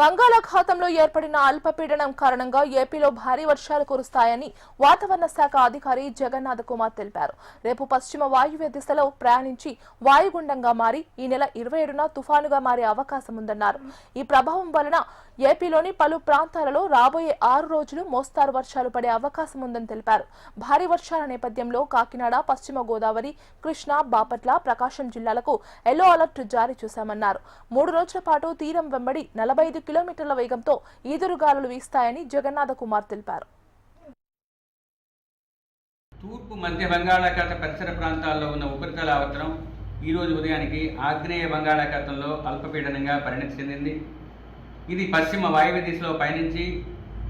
బంగాళాఖాతంలో ఏర్పడిన అల్పపీడనం కారణంగా ఏపీలో భారీ వర్షాలు కురుస్తాయని వాతావరణ శాఖ అధికారి జగన్నాథ్ కుమార్ తెలిపారు. రేపు పశ్చిమ వాయువ్య దిశలో ప్రయాణించి వాయుగుండంగా మారి ఈ నెల ఇరవై ఏడున తుఫానుగా మారే అవకాశం ఉందన్నారు ఈ ప్రభావం వలన ఏపీలోని పలు ప్రాంతాలలో రాబోయే ఆరు రోజులు మోస్తారు వర్షాలు పడే అవకాశం ఉందని తెలిపారు. భారీ వర్షాల నేపథ్యంలో కాకినాడ పశ్చిమ గోదావరి కృష్ణా బాపట్ల ప్రకాశం జిల్లాలకు ఎల్లో అలర్ట్ జారీ చేశామన్నారు. మూడు రోజుల పాటు తీరం వెంబడి నలభై ఐదు కిలోమీటర్ల వేగంతో ఈదురుగాలులు వీస్తాయని జగన్నాథ కుమార్ తెలిపారు. తూర్పు మధ్య బంగాళాఖాత పరిసర ప్రాంతాల్లో ఉన్న ఉపరితల ఆవర్తనం ఈరోజు ఉదయానికి ఆగ్నేయ బంగాళాఖాతంలో అల్పపీడనంగా పరిణతి చెందింది. ఇది పశ్చిమ వాయువ్య దిశలో పయనించి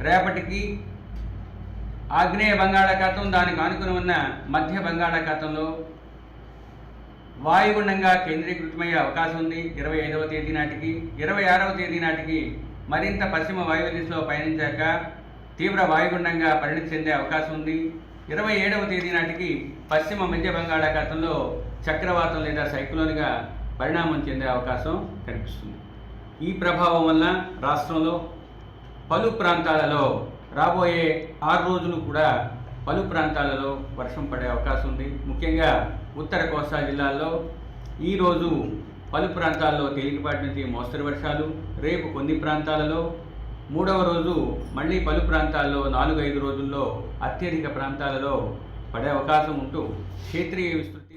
రేపటికి ఆగ్నేయ బంగాళాఖాతం దానికి ఆనుకుని ఉన్న మధ్య బంగాళాఖాతంలో వాయుగుండంగా కేంద్రీకృతమయ్యే అవకాశం ఉంది. ఇరవై ఐదవ తేదీ నాటికి ఇరవై ఆరవ తేదీ నాటికి మరింత పశ్చిమ వాయువ్య దిశలో పయనించాక తీవ్ర వాయుగుండంగా పరిణతి చెందే అవకాశం ఉంది. ఇరవై ఏడవ తేదీ నాటికి పశ్చిమ మధ్య బంగాళాఖాతంలో చక్రవాతం లేదా సైక్లోన్గా పరిణామం చెందే అవకాశం కనిపిస్తుంది. ఈ ప్రభావం వలన రాష్ట్రంలో పలు ప్రాంతాలలో రాబోయే ఆరు రోజులు కూడా పలు ప్రాంతాలలో వర్షం పడే అవకాశం ఉంది. ముఖ్యంగా ఉత్తర కోస్తా జిల్లాల్లో ఈరోజు పలు ప్రాంతాల్లో తేలికపాటి నుంచి మోస్తరు వర్షాలు రేపు కొన్ని ప్రాంతాలలో మూడవ రోజు మళ్ళీ పలు ప్రాంతాల్లో నాలుగు ఐదు రోజుల్లో అత్యధిక ప్రాంతాలలో పడే అవకాశం ఉంటూ క్షేత్రీయ విస్తృతి